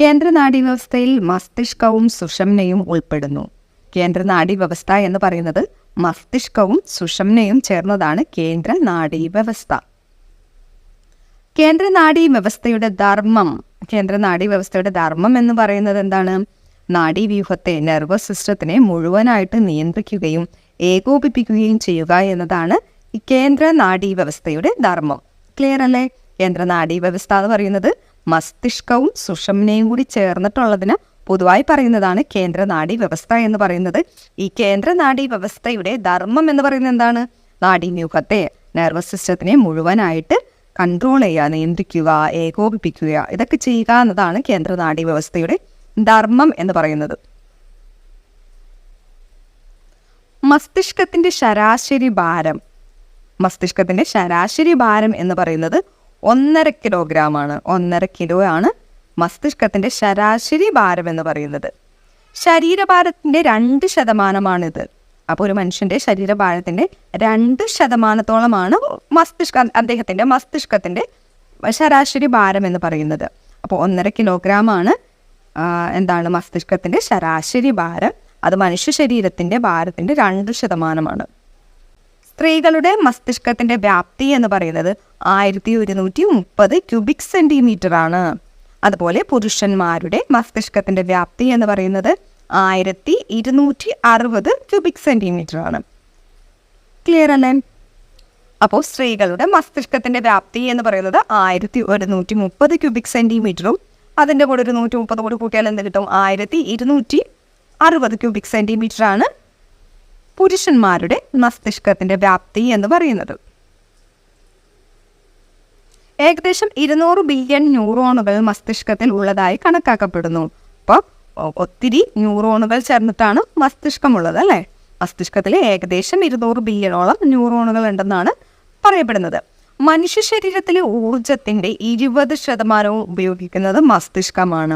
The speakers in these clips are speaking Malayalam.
കേന്ദ്ര നാഡീവ്യവസ്ഥയിൽ മസ്തിഷ്കവും സുഷംനയും ഉൾപ്പെടുന്നു. കേന്ദ്ര നാഡീവ്യവസ്ഥ എന്ന് പറയുന്നത് മസ്തിഷ്കവും സുഷംനയും ചേർന്നതാണ് കേന്ദ്ര നാഡീവ്യവസ്ഥ. കേന്ദ്ര നാഡീ വ്യവസ്ഥയുടെ ധർമ്മം കേന്ദ്ര നാഡീ വ്യവസ്ഥയുടെ ധർമ്മം എന്ന് പറയുന്നത് എന്താണ്? നാഡീവ്യൂഹത്തെ നെർവസ് സിസ്റ്റത്തിനെ മുഴുവനായിട്ട് നിയന്ത്രിക്കുകയും ഏകോപിപ്പിക്കുകയും ചെയ്യുക എന്നതാണ് കേന്ദ്ര നാഡീവ്യവസ്ഥയുടെ ധർമ്മം. ക്ലിയർ അല്ലേ കേന്ദ്ര നാഡീവ്യവസ്ഥ എന്ന് പറയുന്നത് മസ്തിഷ്കവും സുഷമനയും കൂടി ചേർന്നിട്ടുള്ളതിന് പൊതുവായി പറയുന്നതാണ് കേന്ദ്ര നാഡീ വ്യവസ്ഥ എന്ന് പറയുന്നത്. ഈ കേന്ദ്ര നാഡീ വ്യവസ്ഥയുടെ ധർമ്മം എന്ന് പറയുന്നത് എന്താണ്? നാഡീവ്യൂഹത്തെ നെർവസ് സിസ്റ്റത്തിനെ മുഴുവനായിട്ട് കൺട്രോൾ ചെയ്യുക നിയന്ത്രിക്കുക ഏകോപിപ്പിക്കുക. ഇതൊക്കെ ചെയ്യുക എന്നതാണ് കേന്ദ്ര നാഡീ വ്യവസ്ഥയുടെ ധർമ്മം എന്ന് പറയുന്നത്. മസ്തിഷ്കത്തിന്റെ ശരാശരി ഭാരം. മസ്തിഷ്കത്തിന്റെ ശരാശരി ഭാരം എന്ന് പറയുന്നത് ഒന്നര കിലോഗ്രാം ആണ് ഒന്നര കിലോ ആണ് മസ്തിഷ്കത്തിന്റെ ശരാശരി ഭാരം എന്ന് പറയുന്നത്. ശരീരഭാരത്തിന്റെ രണ്ട് ശതമാനമാണിത്. അപ്പോൾ ഒരു മനുഷ്യന്റെ ശരീരഭാരത്തിന്റെ രണ്ട് ശതമാനത്തോളമാണ് മസ്തിഷ്ക അദ്ദേഹത്തിന്റെ മസ്തിഷ്കത്തിന്റെ ശരാശരി ഭാരം എന്ന് പറയുന്നത്. അപ്പോൾ ഒന്നര കിലോഗ്രാം ആണ് എന്താണ് മസ്തിഷ്കത്തിന്റെ ശരാശരി ഭാരം. അത് മനുഷ്യ ശരീരത്തിന്റെ ഭാരത്തിന്റെ രണ്ട് ശതമാനമാണ്. സ്ത്രീകളുടെ മസ്തിഷ്കത്തിന്റെ വ്യാപ്തി എന്ന് പറയുന്നത് ആയിരത്തി ഒരുന്നൂറ്റി മുപ്പത് ക്യൂബിക് സെന്റിമീറ്റർ ആണ്. അതുപോലെ പുരുഷന്മാരുടെ മസ്തിഷ്കത്തിന്റെ വ്യാപ്തി എന്ന് പറയുന്നത് ആയിരത്തി ഇരുന്നൂറ്റി അറുപത് ക്യൂബിക് സെന്റിമീറ്റർ ആണ്. ക്ലിയർ അല്ലേ? അപ്പോൾ സ്ത്രീകളുടെ മസ്തിഷ്കത്തിന്റെ വ്യാപ്തി എന്ന് പറയുന്നത് ആയിരത്തി ഒരുന്നൂറ്റി മുപ്പത് ക്യൂബിക് സെന്റിമീറ്ററും അതിന്റെ കൂടെ ഒരു നൂറ്റി മുപ്പത് കൂടി കൂട്ടിയാൽ എന്ത് കിട്ടും? ആയിരത്തി ഇരുന്നൂറ്റി അറുപത് ക്യൂബിക് സെന്റിമീറ്റർ ആണ്. പുരുഷന്മാരുടെ മസ്തിഷ്കത്തിന്റെ വ്യാപ്തി എന്ന് പറയുന്നത്. ഏകദേശം ഇരുന്നൂറ് ബില്യൺ ന്യൂറോണുകൾ മസ്തിഷ്കത്തിൽ ഉള്ളതായി കണക്കാക്കപ്പെടുന്നു. അപ്പോൾ ഒത്തിരി ന്യൂറോണുകൾ ചേർന്നിട്ടാണ് മസ്തിഷ്കമുള്ളത് അല്ലേ? മസ്തിഷ്കത്തിൽ ഏകദേശം ഇരുന്നൂറ് ബില്യണോളം ന്യൂറോണുകൾ ഉണ്ടെന്നാണ് പറയപ്പെടുന്നത്. മനുഷ്യ ശരീരത്തിലെ ഊർജത്തിന്റെ ഇരുപത് ശതമാനവും ഉപയോഗിക്കുന്നത് മസ്തിഷ്കമാണ്.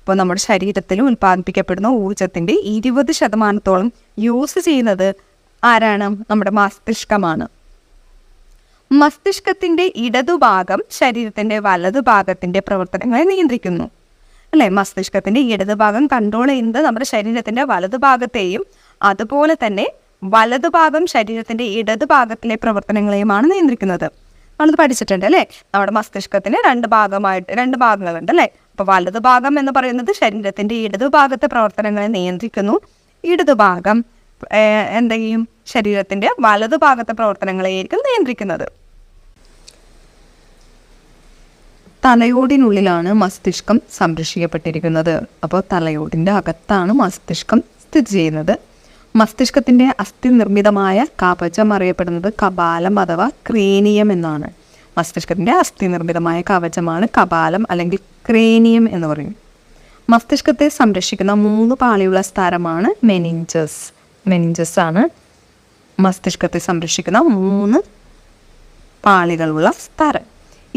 അപ്പോൾ നമ്മുടെ ശരീരത്തിൽ ഉൽപ്പാദിപ്പിക്കപ്പെടുന്ന ഊർജത്തിന്റെ ഇരുപത് ശതമാനത്തോളം യൂസ് ചെയ്യുന്നത് ആരാണ്? നമ്മുടെ മസ്തിഷ്കമാണ്. മസ്തിഷ്കത്തിന്റെ ഇടതുഭാഗം ശരീരത്തിന്റെ വലതുഭാഗത്തിന്റെ പ്രവർത്തനങ്ങളെ നിയന്ത്രിക്കുന്നു. അല്ലെ? മസ്തിഷ്കത്തിന്റെ ഇടതുഭാഗം കൺട്രോൾ ചെയ്യുന്നത് നമ്മുടെ ശരീരത്തിന്റെ വലതുഭാഗത്തെയും അതുപോലെ തന്നെ വലതുഭാഗം ശരീരത്തിന്റെ ഇടതുഭാഗത്തിലെ പ്രവർത്തനങ്ങളെയുമാണ് നിയന്ത്രിക്കുന്നത്. നമ്മളത് പഠിച്ചിട്ടുണ്ട് അല്ലേ? നമ്മുടെ മസ്തിഷ്കത്തിന് രണ്ട് ഭാഗമായിട്ട് രണ്ട് ഭാഗങ്ങളുണ്ട് അല്ലേ? അപ്പൊ വലതുഭാഗം എന്ന് പറയുന്നത് ശരീരത്തിന്റെ ഇടതുഭാഗത്തെ പ്രവർത്തനങ്ങളെ നിയന്ത്രിക്കുന്നു. ഇടതുഭാഗം എന്തെങ്കിലും ശരീരത്തിന്റെ വലതുഭാഗത്തെ പ്രവർത്തനങ്ങളെയായിരിക്കും നിയന്ത്രിക്കുന്നത്. തലയോടിനുള്ളിലാണ് മസ്തിഷ്കം സംരക്ഷിക്കപ്പെട്ടിരിക്കുന്നത്. അപ്പോൾ തലയോടിന്റെ അകത്താണ് മസ്തിഷ്കം സ്ഥിതി ചെയ്യുന്നത്. മസ്തിഷ്കത്തിന്റെ അസ്ഥി നിർമ്മിതമായ കവചം അറിയപ്പെടുന്നത് കപാലം അഥവാ ക്രേനിയം എന്നാണ്. മസ്തിഷ്കത്തിന്റെ അസ്ഥി നിർമ്മിതമായ കവചമാണ് കപാലം അല്ലെങ്കിൽ ക്രേനിയം എന്ന് പറയും. മസ്തിഷ്കത്തെ സംരക്ഷിക്കുന്ന മൂന്ന് പാളിയുള്ള സ്ഥലമാണ് മെനിഞ്ചസ് മെനിഞ്ചസ് ആണ് മസ്തിഷ്കത്തെ സംരക്ഷിക്കുന്ന മൂന്ന് പാളികളുള്ള സ്ഥലം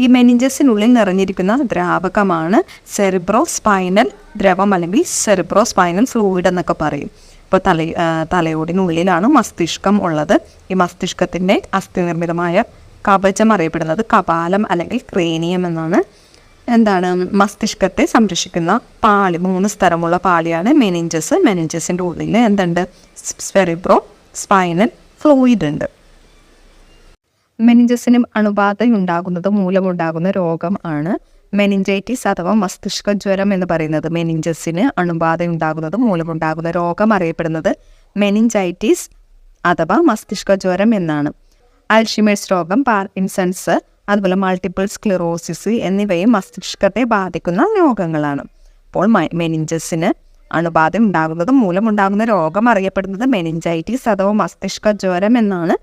ഈ മെനിഞ്ചസിനുള്ളിൽ നിറഞ്ഞിരിക്കുന്ന ദ്രാവകമാണ് സെറിബ്രോ സ്പൈനൽ ദ്രവം അല്ലെങ്കിൽ സെറിബ്രോ സ്പൈനൽ ഫ്ലൂയിഡ് എന്നൊക്കെ പറയും. ഇപ്പോൾ തല തലയോടിനുള്ളിലാണ് മസ്തിഷ്കം ഉള്ളത്. ഈ മസ്തിഷ്കത്തിന്റെ അസ്ഥി നിർമ്മിതമായ കവചം അറിയപ്പെടുന്നത് കപാലം അല്ലെങ്കിൽ ക്രേനിയം എന്നാണ്. എന്താണ് മസ്തിഷ്കത്തെ സംരക്ഷിക്കുന്ന പാളി മൂന്ന് സ്ഥലമുള്ള പാളിയാണ് മെനിഞ്ചസ് മെനിഞ്ചസിന്റെ ഉള്ളിൽ എന്തുണ്ട്? സ്പെറിബ്രോ സ്പൈനൽ ഫ്ലൂയിഡ് ഉണ്ട്. മെനിഞ്ചസിനും അണുബാധയുണ്ടാകുന്നത് മൂലമുണ്ടാകുന്ന രോഗം ആണ് മെനിഞ്ചൈറ്റിസ് അഥവാ മസ്തിഷ്ക ജ്വരം എന്ന് പറയുന്നത്. മെനിഞ്ചസിന് അണുബാധയുണ്ടാകുന്നത് മൂലമുണ്ടാകുന്ന രോഗം അറിയപ്പെടുന്നത് മെനിഞ്ചൈറ്റിസ് അഥവാ മസ്തിഷ്ക ജ്വരം എന്നാണ്. അൽഷിമേഴ്സ് രോഗം പാർക്കിൻസൺസ് അതുപോലെ മൾട്ടിപ്പിൾ സ്ക്ലിറോസിസ് എന്നിവയും മസ്തിഷ്കത്തെ ബാധിക്കുന്ന രോഗങ്ങളാണ്. അപ്പോൾ മെനിഞ്ചസിന് അണുബാധ ഉണ്ടാകുന്നത് മൂലമുണ്ടാകുന്ന രോഗം അറിയപ്പെടുന്നത് മെനിഞ്ചൈറ്റിസ് അഥവാ മസ്തിഷ്ക ജ്വരം എന്നാണ്.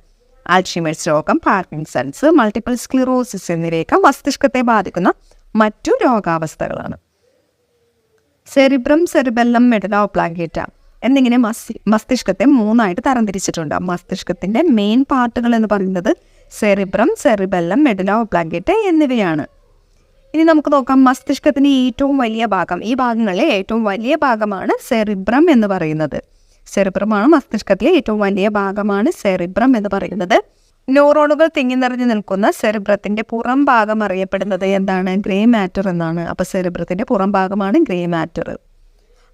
ആൽഷിമേഴ്സ് രോഗം പാർക്കിൻസൺസ് മൾട്ടിപ്പിൾ സ്ക്ലിറോസിസ് എന്നിവയൊക്കെ മസ്തിഷ്കത്തെ ബാധിക്കുന്ന മറ്റു രോഗാവസ്ഥകളാണ്. സെറിബ്രം സെറിബെല്ലം മെഡല ഒപ്ലാങ്കേറ്റ എന്നിങ്ങനെ മസ് മസ്തിഷ്കത്തെ മൂന്നായിട്ട് തരംതിരിച്ചിട്ടുണ്ട്. മസ്തിഷ്കത്തിന്റെ മെയിൻ പാർട്ടുകൾ എന്ന് പറയുന്നത് സെറിബ്രം സെറിബെല്ലം മെഡല ബ്ലാങ്കറ്റ് എന്നിവയാണ്. ഇനി നമുക്ക് നോക്കാം മസ്തിഷ്കത്തിന്റെ ഏറ്റവും വലിയ ഭാഗം. ഈ ഭാഗങ്ങളിലെ ഏറ്റവും വലിയ ഭാഗമാണ് സെറിബ്രം എന്ന് പറയുന്നത്. സെറിബ്രമാണ് മസ്തിഷ്കത്തിലെ ഏറ്റവും വലിയ ഭാഗമാണ് സെറിബ്രം എന്ന് പറയുന്നത്. ന്യൂറോണുകൾ തിങ്ങി നിറഞ്ഞു നിൽക്കുന്ന സെറിബ്രത്തിന്റെ പുറം ഭാഗം അറിയപ്പെടുന്നത് എന്താണ്? ഗ്രേ മാറ്റർ എന്നാണ്. അപ്പൊ സെറിബ്രത്തിന്റെ പുറം ഭാഗമാണ് ഗ്രേ മാറ്റർ.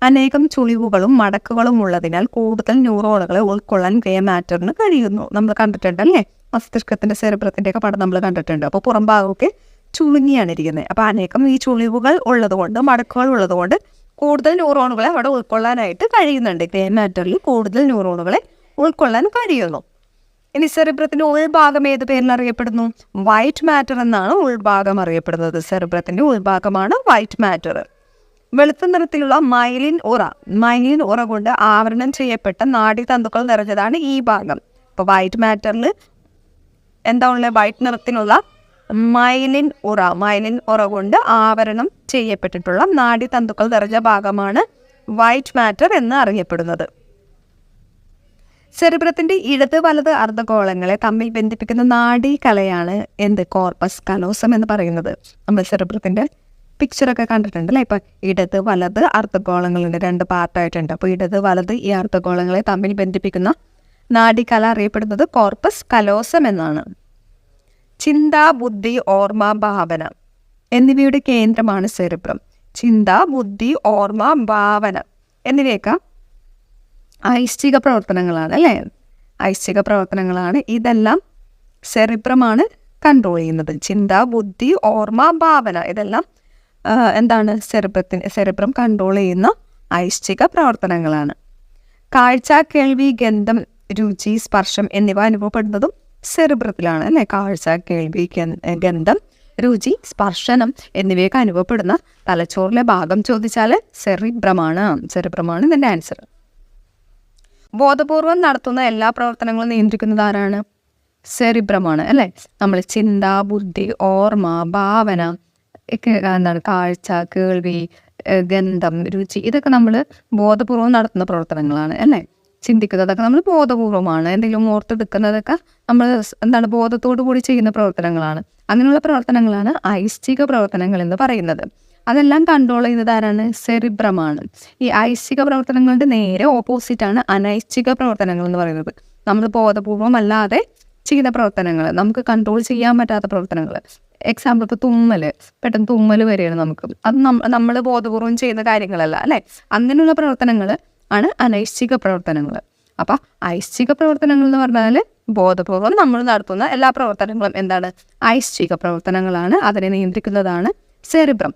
അനേകം ചുളിവുകളും മടക്കുകളും ഉള്ളതിനാൽ കൂടുതൽ ന്യൂറോണുകളെ ഉൾക്കൊള്ളാൻ ഗ്രേ മാറ്ററിന് കഴിയുന്നു. നമ്മൾ കണ്ടിട്ടുണ്ട് അല്ലേ മസ്തിഷ്കത്തിന്റെ സെരബ്രത്തിന്റെ ഒക്കെ പടം നമ്മൾ കണ്ടിട്ടുണ്ട്. അപ്പോൾ പുറം ഭാഗമൊക്കെ ചുളുങ്ങിയാണ് ഇരിക്കുന്നത്. അപ്പോൾ അനേകം ഈ ചുളിവുകൾ ഉള്ളതുകൊണ്ട് മടക്കുകൾ ഉള്ളതുകൊണ്ട് കൂടുതൽ ന്യൂറോണുകളെ അവിടെ ഉൾക്കൊള്ളാനായിട്ട് കഴിയുന്നുണ്ട്. ഗ്രേ മാറ്ററിൽ കൂടുതൽ ന്യൂറോണുകളെ ഉൾക്കൊള്ളാൻ കഴിയുന്നു. ഇനി സെറിബ്രത്തിന്റെ ഉൾഭാഗം ഏത് പേരിൽ അറിയപ്പെടുന്നു? വൈറ്റ് മാറ്റർ എന്നാണ് ഉൾഭാഗം അറിയപ്പെടുന്നത്. സെറിബ്രത്തിന്റെ ഉൾഭാഗമാണ് വൈറ്റ് മാറ്റർ. വെളുത്ത നിറത്തിലുള്ള മൈലിൻ ഉറ മൈലിൻ ഉറ കൊണ്ട് ആവരണം ചെയ്യപ്പെട്ട നാഡീതന്തുക്കൾ നിറഞ്ഞതാണ് ഈ ഭാഗം. അപ്പോൾ വൈറ്റ് മാറ്ററിൽ എന്താ ഉള്ളത് വൈറ്റ് നിറത്തിലുള്ള മൈലിൻ ഉറ മൈലിൻ ഉറ കൊണ്ട് ആവരണം ചെയ്യപ്പെട്ടിട്ടുള്ള നാഡീതന്തുക്കൾ നിറഞ്ഞ ഭാഗമാണ് വൈറ്റ് മാറ്റർ എന്ന് അറിയപ്പെടുന്നത്. സെറിബ്രത്തിന്റെ ഇടത് വലത് അർദ്ധഗോളങ്ങളെ തമ്മിൽ ബന്ധിപ്പിക്കുന്ന നാഡീകലയാണ് എന്ത്? കോർപ്പസ് കലോസം എന്ന് പറയുന്നത്. നമ്മൾ സെറിബ്രത്തിന്റെ പിക്ചറൊക്കെ കണ്ടിട്ടുണ്ട് അല്ലേ ഇപ്പം ഇടത് വലത് അർദ്ധഗോളങ്ങളുണ്ട്. രണ്ട് പാർട്ടായിട്ടുണ്ട് അപ്പോൾ ഇടത് വലത് ഈ അർദ്ധഗോളങ്ങളെ തമ്മിൽ ബന്ധിപ്പിക്കുന്ന നാഡികല അറിയപ്പെടുന്നത് കോർപ്പസ് കലോസം എന്നാണ്. ചിന്ത ബുദ്ധി ഓർമ്മ ഭാവന എന്നിവയുടെ കേന്ദ്രമാണ് സെറിബ്രം. ചിന്ത ബുദ്ധി ഓർമ്മ ഭാവന എന്നിവയൊക്കെ ഐശ്ചിക പ്രവർത്തനങ്ങളാണ് അല്ലേ? ഐശ്ചിക പ്രവർത്തനങ്ങളാണ്. ഇതെല്ലാം സെറിബ്രമാണ് കൺട്രോൾ ചെയ്യുന്നത്. ചിന്ത ബുദ്ധി ഓർമ്മ ഭാവന ഇതെല്ലാം എന്താണ്? സെറിബ്രത്തിന് സെറിബ്രം കൺട്രോൾ ചെയ്യുന്ന ഐശ്ചിക പ്രവർത്തനങ്ങളാണ്. കാഴ്ച കേൾവി ഗന്ധം രുചി സ്പർശം എന്നിവ അനുഭവപ്പെടുന്നതും സെറിബ്രത്തിലാണ് അല്ലെ? കാഴ്ച കേൾവി ഗന്ധം രുചി സ്പർശനം എന്നിവയൊക്കെ അനുഭവപ്പെടുന്ന തലച്ചോറിലെ ഭാഗം ചോദിച്ചാൽ സെറിബ്രമാണ് സെറിബ്രമാണ് ഇതിന്റെ ആൻസർ ബോധപൂർവം നടത്തുന്ന എല്ലാ പ്രവർത്തനങ്ങളും നിയന്ത്രിക്കുന്നത് ആരാണ്? സെറിബ്രമാണ് അല്ലേ? നമ്മൾ ചിന്ത ബുദ്ധി ഓർമ്മ ഭാവന എന്താണ് കാഴ്ച കേൾവി ഗന്ധം രുചി ഇതൊക്കെ നമ്മൾ ബോധപൂർവം നടത്തുന്ന പ്രവർത്തനങ്ങളാണ് അല്ലേ? ചിന്തിക്കുന്നതൊക്കെ നമ്മൾ ബോധപൂർവമാണ്. എന്തെങ്കിലും ഓർത്തെടുക്കുന്നതൊക്കെ നമ്മൾ എന്താണ് ബോധത്തോടു കൂടി ചെയ്യുന്ന പ്രവർത്തനങ്ങളാണ്. അങ്ങനെയുള്ള പ്രവർത്തനങ്ങളാണ് ഐശ്ചിക പ്രവർത്തനങ്ങൾ എന്ന് പറയുന്നത്. അതെല്ലാം കൺട്രോൾ ചെയ്യുന്നത് ആരാണ്? സെറിബ്രമാണ്. ഈ ഐശ്ചിക പ്രവർത്തനങ്ങളുടെ നേരെ ഓപ്പോസിറ്റ് ആണ് അനൈശ്ചിക പ്രവർത്തനങ്ങൾ എന്ന് പറയുന്നത്. നമ്മൾ ബോധപൂർവം അല്ലാതെ ചെയ്യുന്ന പ്രവർത്തനങ്ങൾ നമുക്ക് കൺട്രോൾ ചെയ്യാൻ പറ്റാത്ത പ്രവർത്തനങ്ങൾ. എക്സാമ്പിൾ ഇപ്പോൾ തുമ്മൽ പെട്ടെന്ന് തുമ്മൽ വരികയാണ് നമുക്ക്. അത് നമ്മൾ ബോധപൂർവം ചെയ്യുന്ന കാര്യങ്ങളല്ല അല്ലേ? അങ്ങനെയുള്ള പ്രവർത്തനങ്ങൾ ആണ് അനൈശ്ചിക പ്രവർത്തനങ്ങൾ. അപ്പോൾ ഐശ്ചിക പ്രവർത്തനങ്ങൾ എന്ന് പറഞ്ഞാൽ ബോധപൂർവം നമ്മൾ നടത്തുന്ന എല്ലാ പ്രവർത്തനങ്ങളും എന്താണ്? ഐശ്ചിക പ്രവർത്തനങ്ങളാണ്. അതിനെ നിയന്ത്രിക്കുന്നതാണ് സെറിബ്രം.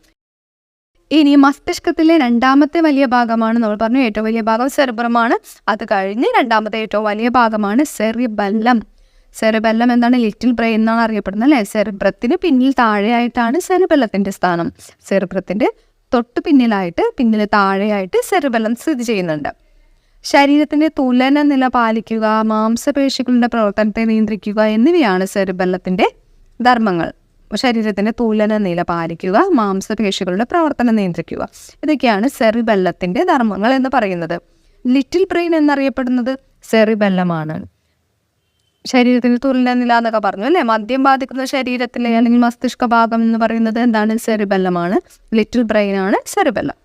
ഇനി മസ്തിഷ്കത്തിലെ രണ്ടാമത്തെ വലിയ ഭാഗമാണ് നമ്മൾ പറഞ്ഞു. ഏറ്റവും വലിയ ഭാഗം സെറിബ്രമാണ്. അത് കഴിഞ്ഞ് രണ്ടാമത്തെ ഏറ്റവും വലിയ ഭാഗമാണ് സെറിബല്ലം. സെറിബല്ലം എന്താണ് ലിറ്റിൽ ബ്രെയിൻ എന്നാണ് അറിയപ്പെടുന്നത് അല്ലേ? സെറിബ്രത്തിന് പിന്നിൽ താഴെയായിട്ടാണ് സെറിബല്ലത്തിന്റെ സ്ഥാനം. സെറിബ്രത്തിന്റെ തൊട്ട് പിന്നിലായിട്ട് പിന്നിൽ താഴെയായിട്ട് സെറിബല്ലം സ്ഥിതി ചെയ്യുന്നുണ്ട്. ശരീരത്തിന്റെ തുലന നില പാലിക്കുക മാംസപേശികളുടെ പ്രവർത്തനത്തെ നിയന്ത്രിക്കുക എന്നിവയാണ് സെറിബല്ലത്തിന്റെ ധർമ്മങ്ങൾ. ശരീരത്തിന്റെ തുലന നില പാലിക്കുക മാംസപേശികളുടെ പ്രവർത്തനം നിയന്ത്രിക്കുക. ഇതൊക്കെയാണ് സെറിബല്ലത്തിന്റെ ധർമ്മങ്ങൾ എന്ന് പറയുന്നത്. ലിറ്റിൽ ബ്രെയിൻ എന്നറിയപ്പെടുന്നത്? സെറിബല്ലമാണ് ശരീരത്തിന് തുലന നില എന്നൊക്കെ പറഞ്ഞു അല്ലേ? മദ്യം ബാധിക്കുന്ന ശരീരത്തിലെ അല്ലെങ്കിൽ മസ്തിഷ്ക ഭാഗം എന്ന് പറയുന്നത് എന്താണ്? സെറിബല്ലമാണ്. ലിറ്റിൽ ബ്രെയിൻ ആണ് സെറിബെല്ലം.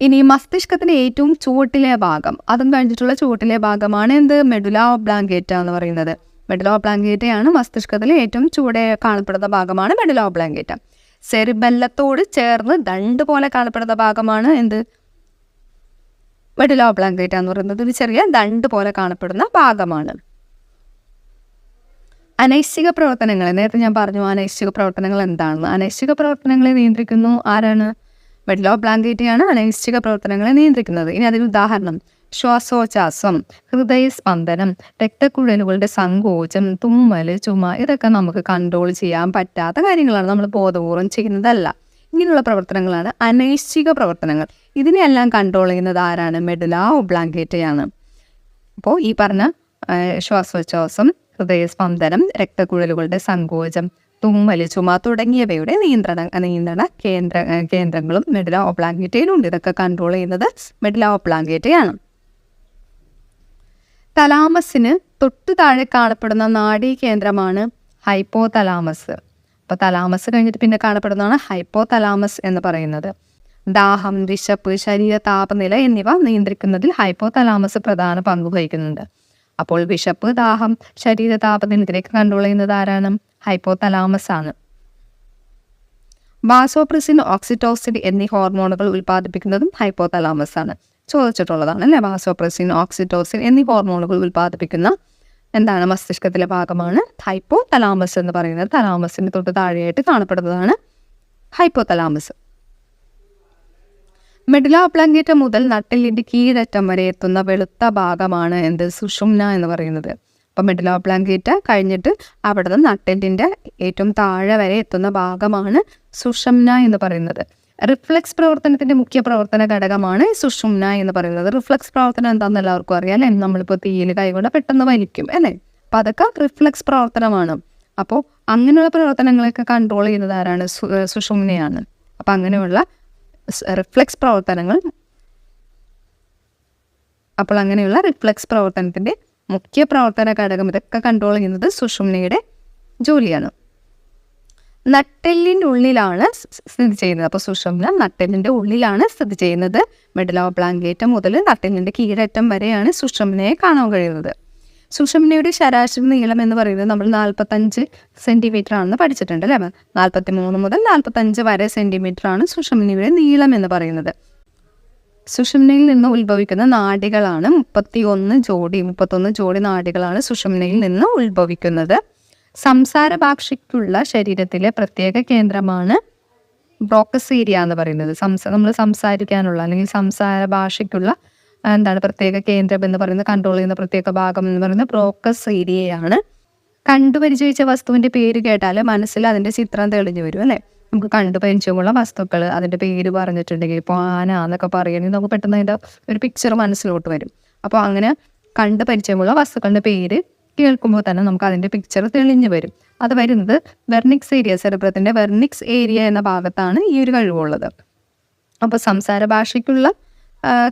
ഇനി മസ്തിഷ്കത്തിന് ഏറ്റവും ചുവട്ടിലെ ഭാഗം അതും കഴിഞ്ഞിട്ടുള്ള ചുവട്ടിലെ ഭാഗമാണ് എന്ത്? മെഡുല ഒബ്ലാങ്കേറ്റ എന്ന് പറയുന്നത്. മെഡുല ഒബ്ലാങ്കേറ്റയാണ് മസ്തിഷ്കത്തിലെ ഏറ്റവും ചുവടെ കാണപ്പെടുന്ന ഭാഗമാണ് മെഡുല ഒബ്ലാങ്കേറ്റ സെറിബല്ലത്തോട് ചേർന്ന് ദണ്ട് പോലെ കാണപ്പെടുന്ന ഭാഗമാണ് എന്ത്? മെഡുല ഒബ്ലാങ്കേറ്റ എന്ന് പറയുന്നത് ഒരു ചെറിയ ദണ്ട് പോലെ കാണപ്പെടുന്ന ഭാഗമാണ്. അനൈശ്ചിക പ്രവർത്തനങ്ങൾ നേരത്തെ ഞാൻ പറഞ്ഞു അനൈശ്ചിക പ്രവർത്തനങ്ങൾ എന്താണെന്ന്. അനൈശ്ചിക പ്രവർത്തനങ്ങളെ നിയന്ത്രിക്കുന്നു ആരാണ്? മെഡ്ലോ ബ്ലാങ്കേറ്റയാണ് അനൈശ്ചിക പ്രവർത്തനങ്ങളെ നിയന്ത്രിക്കുന്നത്. ഇനി അതിന് ഉദാഹരണം. ശ്വാസോച്ഛാസം ഹൃദയസ്പന്ദനം രക്തക്കുഴലുകളുടെ സങ്കോചം തുമ്മൽ ചുമ ഇതൊക്കെ നമുക്ക് കൺട്രോൾ ചെയ്യാൻ പറ്റാത്ത കാര്യങ്ങളാണ് നമ്മൾ ബോധപൂർവം ചെയ്യുന്നതല്ല. ഇങ്ങനെയുള്ള പ്രവർത്തനങ്ങളാണ് അനൈശ്ചിക പ്രവർത്തനങ്ങൾ. ഇതിനെയെല്ലാം കൺട്രോൾ ചെയ്യുന്നത് ആരാണ്? മെഡുല ഒബ്ലാങ്കേറ്റയാണ്. അപ്പോൾ ഈ പറഞ്ഞ ശ്വാസോച്ഛ്വാസം ഹൃദയസ്പന്ദനം രക്തക്കുഴലുകളുടെ സങ്കോചം തുമ്മൽ ചുമ തുടങ്ങിയവയുടെ നിയന്ത്രണ നിയന്ത്രണ കേന്ദ്ര കേന്ദ്രങ്ങളും മെഡുല ഒബ്ലാങ്കേറ്റയിലുണ്ട്. ഇതൊക്കെ കൺട്രോൾ ചെയ്യുന്നത് മെഡുല ഒബ്ലാങ്കേറ്റയാണ്. തലാമസിന് തൊട്ടു താഴെ കാണപ്പെടുന്ന നാഡീ കേന്ദ്രമാണ് ഹൈപ്പോ തലാമസ് അപ്പോൾ തലാമസ് കഴിഞ്ഞിട്ട് പിന്നെ കാണപ്പെടുന്നതാണ് ഹൈപ്പോ തലാമസ് എന്ന് പറയുന്നത്. ദാഹം വിശപ്പ് ശരീര താപനില എന്നിവ നിയന്ത്രിക്കുന്നതിൽ ഹൈപ്പോ തലാമസ് പ്രധാന പങ്ക് വഹിക്കുന്നുണ്ട്. അപ്പോൾ വിശപ്പ് ദാഹം ശരീര താപനില ഇതിലേക്ക് കൺട്രോൾ ചെയ്യുന്നത് ആരാണ്? ഹൈപ്പോ തലാമസ് ആണ്. വാസോപ്രസിൻ ഓക്സിറ്റോസിൻ എന്നീ ഹോർമോണുകൾ ഉൽപ്പാദിപ്പിക്കുന്നതും ഹൈപ്പോ തലാമസ് ആണ്. ചോദിച്ചിട്ടുള്ളതാണ് അല്ലെ? വാസോപ്രസിൻ ഓക്സിറ്റോസിൻ എന്നീ ഹോർമോണുകൾ ഉൽപ്പാദിപ്പിക്കുന്ന എന്താണ് മസ്തിഷ്കത്തിലെ ഭാഗമാണ്? ഹൈപ്പോ തലാമസ് എന്ന് പറയുന്നത് തലാമസിന് തൊട്ട് താഴെയായിട്ട് കാണപ്പെടുന്നതാണ് ഹൈപ്പോ തലാമസ് മെഡില പ്ലാങ്കേറ്റ മുതൽ നട്ടിലിന്റെ കീഴറ്റം വരെ എത്തുന്ന വെളുത്ത ഭാഗമാണ് എന്ത്? സുഷുമ്ന എന്ന് പറയുന്നത്. അപ്പം മെഡില പ്ലാങ്കേറ്റ കഴിഞ്ഞിട്ട് അവിടുന്ന് നട്ടിലിന്റെ ഏറ്റവും താഴെ വരെ എത്തുന്ന ഭാഗമാണ് സുഷുമ്ന എന്ന് പറയുന്നത്. റിഫ്ലക്സ് പ്രവർത്തനത്തിന്റെ മുഖ്യ പ്രവർത്തന ഘടകമാണ് സുഷുമ്ന എന്ന് പറയുന്നത്. റിഫ്ലക്സ് പ്രവർത്തനം എന്താണെന്ന് എല്ലാവർക്കും അറിയാം അല്ലേ? നമ്മളിപ്പോൾ തീയിൽ കൈകൊണ്ട് പെട്ടെന്ന് വലിക്കും അല്ലേ? അപ്പം അതൊക്കെ റിഫ്ലക്സ് പ്രവർത്തനമാണ്. അപ്പോൾ അങ്ങനെയുള്ള പ്രവർത്തനങ്ങളൊക്കെ കൺട്രോൾ ചെയ്യുന്നത് ആരാണ്? സുഷുമ്നയാണ്. അപ്പം അങ്ങനെയുള്ള റിഫ്ലക്സ് പ്രവർത്തനങ്ങൾ അപ്പോൾ അങ്ങനെയുള്ള റിഫ്ലക്സ് പ്രവർത്തനത്തിന്റെ മുഖ്യ പ്രവർത്തന ഘടകം ഇതൊക്കെ കൺട്രോൾ ചെയ്യുന്നത് സുഷുമ്നയുടെ ജോലിയാണ്. നട്ടെല്ലിന്റെ ഉള്ളിലാണ് സ്ഥിതി ചെയ്യുന്നത്. അപ്പോൾ സുഷുമ്ന നട്ടെല്ലിന്റെ ഉള്ളിലാണ് സ്ഥിതി ചെയ്യുന്നത്. മിഡിൽ ഓഫ് ബ്ലാങ്കേറ്റം മുതൽ നട്ടെല്ലിന്റെ കീഴറ്റം വരെയാണ് സുഷുമ്നയെ കാണാൻ കഴിയുന്നത്. സുഷുമ്നയുടെ ശരാശരി നീളം എന്ന് പറയുന്നത് നമ്മൾ നാൽപ്പത്തഞ്ച് സെന്റിമീറ്റർ ആണെന്ന് പഠിച്ചിട്ടുണ്ട് അല്ലേ നാൽപ്പത്തി മൂന്ന് മുതൽ നാൽപ്പത്തഞ്ച് വരെ സെന്റിമീറ്റർ ആണ് സുഷുമ്നയുടെ നീളം എന്ന് പറയുന്നത്. സുഷുമ്നയിൽ നിന്ന് ഉത്ഭവിക്കുന്ന നാടികളാണ് മുപ്പത്തി ഒന്ന് ജോഡി മുപ്പത്തൊന്ന് ജോഡി നാടികളാണ് സുഷുമ്നയിൽ നിന്ന് ഉത്ഭവിക്കുന്നത്. സംസാര ഭാഷയ്ക്കുള്ള ശരീരത്തിലെ പ്രത്യേക കേന്ദ്രമാണ് ബ്രോക്കസ് ഏരിയ എന്ന് പറയുന്നത്. സംസ നമ്മൾ സംസാരിക്കാനുള്ള അല്ലെങ്കിൽ സംസാര ഭാഷയ്ക്കുള്ള എന്താണ് പ്രത്യേക കേന്ദ്രം എന്ന് പറയുന്നത് കൺട്രോൾ ചെയ്യുന്ന പ്രത്യേക ഭാഗം എന്ന് പറയുന്നത് ബ്രോക്കസ് ഏരിയയാണ് കണ്ടുപരിചയിച്ച വസ്തുവിന്റെ പേര് കേട്ടാൽ മനസ്സിൽ അതിന്റെ ചിത്രം തെളിഞ്ഞു വരും അല്ലേ? നമുക്ക് കണ്ടുപരിചയമുള്ള വസ്തുക്കൾ അതിന്റെ പേര് പറഞ്ഞിട്ടുണ്ടെങ്കിൽ ഇപ്പോൾ ആന എന്നൊക്കെ പറയുകയാണെങ്കിൽ നമുക്ക് പെട്ടെന്ന് അതിന്റെ ഒരു പിക്ചർ മനസ്സിലോട്ട് വരും. അപ്പോൾ അങ്ങനെ കണ്ടുപരിചയമുള്ള വസ്തുക്കളുടെ പേര് കേൾക്കുമ്പോൾ തന്നെ നമുക്ക് അതിന്റെ പിക്ചർ തെളിഞ്ഞു വരും. അത് വരുന്നത് വെർണിക്സ് ഏരിയ സെറബ്രത്തിന്റെ വെർണിക്സ് ഏരിയ എന്ന ഭാഗത്താണ് ഈ ഒരു കഴിവുള്ളത്. അപ്പോൾ സംസാര ഭാഷയ്ക്കുള്ള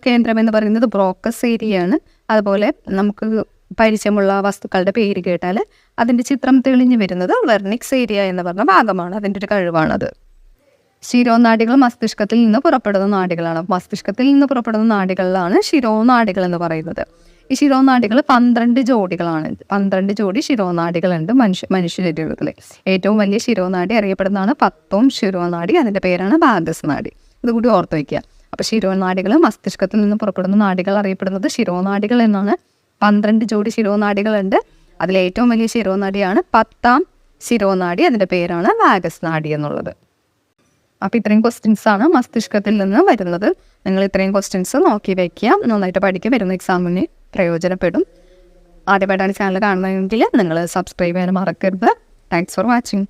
കേന്ദ്രം എന്ന് പറയുന്നത് ബ്രോക്കസ് ഏരിയയാണ് അതുപോലെ നമുക്ക് പരിചയമുള്ള വസ്തുക്കളുടെ പേര് കേട്ടാൽ അതിന്റെ ചിത്രം തെളിഞ്ഞു വരുന്നത് വെർണിക്സ് ഏരിയ എന്ന് പറഞ്ഞ ഭാഗമാണ്. അതിന്റെ ഒരു കഴിവാണത്. ശിരോനാടികൾ മസ്തിഷ്കത്തിൽ നിന്ന് പുറപ്പെടുന്ന നാടികളാണ്. മസ്തിഷ്കത്തിൽ നിന്ന് പുറപ്പെടുന്ന നാടികളിലാണ് ശിരോനാഡികൾ എന്ന് പറയുന്നത്. ഈ ശിരോനാടികൾ പന്ത്രണ്ട് ജോഡികളാണ്. പന്ത്രണ്ട് ജോഡി ശിരോനാടികളുണ്ട് മനുഷ്യ മനുഷ്യ ശരീരത്തിൽ ഏറ്റവും വലിയ ശിരോനാടി അറിയപ്പെടുന്നതാണ് പത്തോം ശിരോനാടി അതിന്റെ പേരാണ് ഭാഗസ് നാടി ഇതുകൂടി ഓർത്ത് വയ്ക്കുക. അപ്പോൾ ശിരോനാടികൾ മസ്തിഷ്കത്തിൽ നിന്ന് പുറപ്പെടുന്ന നാടികൾ അറിയപ്പെടുന്നത് ശിരോനാടികൾ എന്നാണ്. പന്ത്രണ്ട് ജോഡി ശിരോനാടികളുണ്ട്. അതിൽ ഏറ്റവും വലിയ ശിരോനാടിയാണ് പത്താം ശിരോനാടി അതിന്റെ പേരാണ് വാഗസ് നാടി എന്നുള്ളത്. അപ്പോൾ ഇത്രയും ക്വസ്റ്റ്യൻസ് ആണ് മസ്തിഷ്കത്തിൽ നിന്ന് വരുന്നത്. നിങ്ങൾ ഇത്രയും ക്വസ്റ്റ്യൻസ് നോക്കി വയ്ക്കുക. നന്നായിട്ട് പഠിക്കുക. വരുന്ന എക്സാമിന് പ്രയോജനപ്പെടും. ആദ്യമായിട്ടാണ് ചാനൽ കാണുന്നതെങ്കിൽ നിങ്ങൾ സബ്സ്ക്രൈബ് ചെയ്യാൻ മറക്കരുത്. Thanks for watching